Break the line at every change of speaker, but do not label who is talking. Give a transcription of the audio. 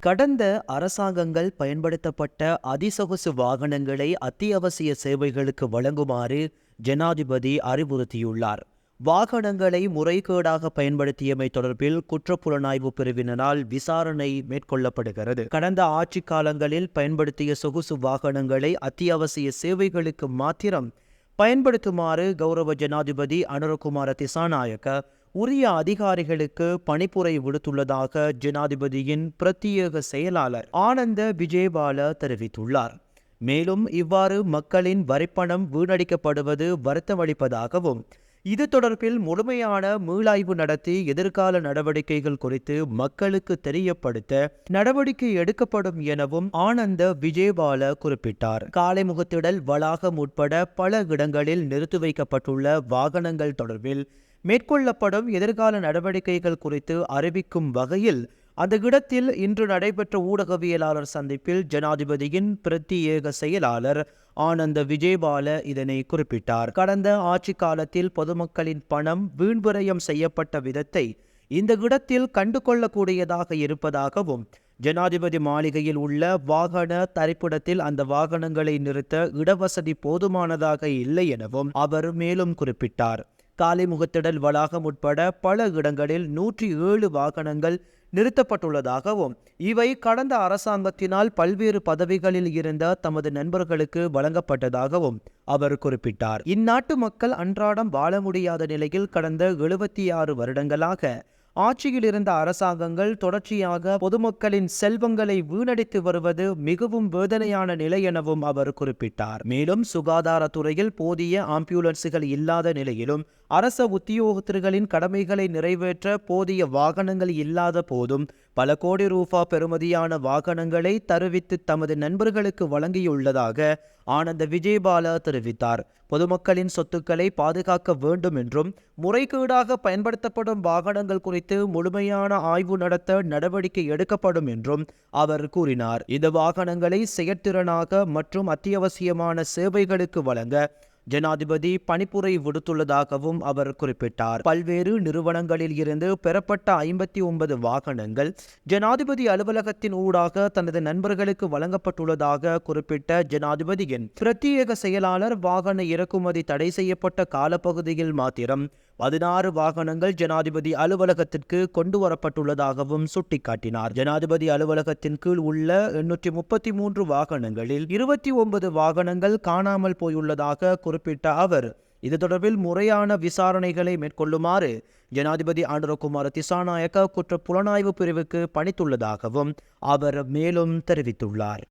கடந்த அரசாங்கங்கள் பயன்படுத்தப்பட்ட அதிசொகுசு வாகனங்களை அத்தியாவசிய சேவைகளுக்கு வழங்குமாறு ஜனாதிபதி அறிவுறுத்தியுள்ளார். வாகனங்களை முறைகேடாக பயன்படுத்தியமை தொடர்பில் குற்றப்புலனாய்வு பிரிவினரால் விசாரணை மேற்கொள்ளப்படுகிறது. கடந்த ஆட்சி காலங்களில் பயன்படுத்திய சொகுசு வாகனங்களை அத்தியாவசிய சேவைகளுக்கு மாத்திரம் பயன்படுத்துமாறு கௌரவ ஜனாதிபதி அனுரகுமார திசாநாயக்க உரிய அதிகாரிகளுக்கு பணிப்புரை விடுத்துள்ளதாக ஜனாதிபதியின் பிரத்யேக செயலாளர் ஆனந்த விஜயபால தெரிவித்துள்ளார். மேலும் இவ்வாறு மக்களின் வரிப்பணம் வீணடிக்கப்படுவது வருத்தமளிப்பதாகவும் இது தொடர்பில் முழுமையான மீளாய்வு நடத்தி எதிர்கால நடவடிக்கைகள் குறித்து மக்களுக்கு தெரியப்படுத்த நடவடிக்கை எடுக்கப்படும் எனவும் ஆனந்த விஜயபால குறிப்பிட்டார். காலை முகத்திடல் வளாகம் உட்பட பல இடங்களில் நிறுத்தி வைக்கப்பட்டுள்ள வாகனங்கள் தொடர்பில் மேற்கொள்ளப்படும் எதிர்கால நடவடிக்கைகள் குறித்து அறிவிக்கும் வகையில் அந்த இடத்தில் இன்று நடைபெற்ற ஊடகவியலாளர் சந்திப்பில் ஜனாதிபதியின் பிரத்யேக செயலாளர் ஆனந்த விஜயபால இதனை குறிப்பிட்டார். கடந்த ஆட்சி காலத்தில் பொதுமக்களின் பணம் வீண்விரயம் செய்யப்பட்ட விதத்தை இந்த இடத்தில் கண்டுகொள்ளக்கூடியதாக இருப்பதாகவும் ஜனாதிபதி மாளிகையில் உள்ள வாகன தரிப்பிடத்தில் அந்த வாகனங்களை நிறுத்த இடவசதி போதுமானதாக இல்லை எனவும் அவர் மேலும் குறிப்பிட்டார். காலைமுகத்திடல் வளாகம் உட்பட பல இடங்களில் நூற்றி ஏழு வாகனங்கள் நிறுத்தப்பட்டுள்ளதாகவும் இவை கடந்த அரசாங்கத்தினால் பல்வேறு பதவிகளில் இருந்த தமது நண்பர்களுக்கு வழங்கப்பட்டதாகவும் அவர் குறிப்பிட்டார். இந்நாட்டு மக்கள் அன்றாடம் வாழ முடியாத நிலையில் கடந்த எழுபத்தி ஆறு வருடங்களாக ஆட்சியில் இருந்த அரசாங்கங்கள் தொடர்ச்சியாக பொதுமக்களின் செல்வங்களை வீணடித்து வருவது மிகவும் வேதனையான நிலை எனவும் அவர் குறிப்பிட்டார். மேலும் சுகாதாரத்துறையில் போதிய ஆம்புலன்ஸுகள் இல்லாத நிலையிலும் அரச உத்தியோகத்தர்களின் கடமைகளை நிறைவேற்ற போதிய வாகனங்கள் இல்லாத போதும் பல கோடி ரூபா பெறுமதியான வாகனங்களை தருவித்து தமது நண்பர்களுக்கு வழங்கியுள்ளதாக ஆனந்த விஜயபாலா தெரிவித்தார். பொதுமக்களின் சொத்துக்களை பாதுகாக்க வேண்டும் என்றும் முறைகேடாக பயன்படுத்தப்படும் வாகனங்கள் குறித்து முழுமையான ஆய்வு நடத்த நடவடிக்கை எடுக்கப்படும் என்றும் அவர் கூறினார். இந்த வாகனங்களை செயற்திறனாக மற்றும் அத்தியாவசியமான சேவைகளுக்கு வழங்க ஜனாதிபதி பணிப்புரை விடுத்துள்ளதாகவும் அவர் குறிப்பிட்டார். பல்வேறு நிறுவனங்களில் இருந்து பெறப்பட்ட ஐம்பத்தி ஒன்பது வாகனங்கள் ஜனாதிபதி அலுவலகத்தின் ஊடாக தனது நண்பர்களுக்கு வழங்கப்பட்டுள்ளதாக குறிப்பிட்ட ஜனாதிபதியின் பிரத்யேக செயலாளர் வாகன இறக்குமதி தடை செய்யப்பட்ட காலப்பகுதியில் மாத்திரம் பதினாறு வாகனங்கள் ஜனாதிபதி அலுவலகத்திற்கு கொண்டு வரப்பட்டுள்ளதாகவும் சுட்டிக்காட்டினார். ஜனாதிபதி அலுவலகத்தின் கீழ் உள்ள எண்ணூற்றி முப்பத்தி மூன்று வாகனங்களில் இருபத்தி ஒன்பது வாகனங்கள் காணாமல் போயுள்ளதாக குறிப்பிட்ட அவர் இது தொடர்பில் முறையான விசாரணைகளை மேற்கொள்ளுமாறு ஜனாதிபதி ஆண்டரகுமார திசாநாயக்க குற்ற புலனாய்வு பிரிவுக்கு பணித்துள்ளதாகவும் அவர் மேலும் தெரிவித்துள்ளார்.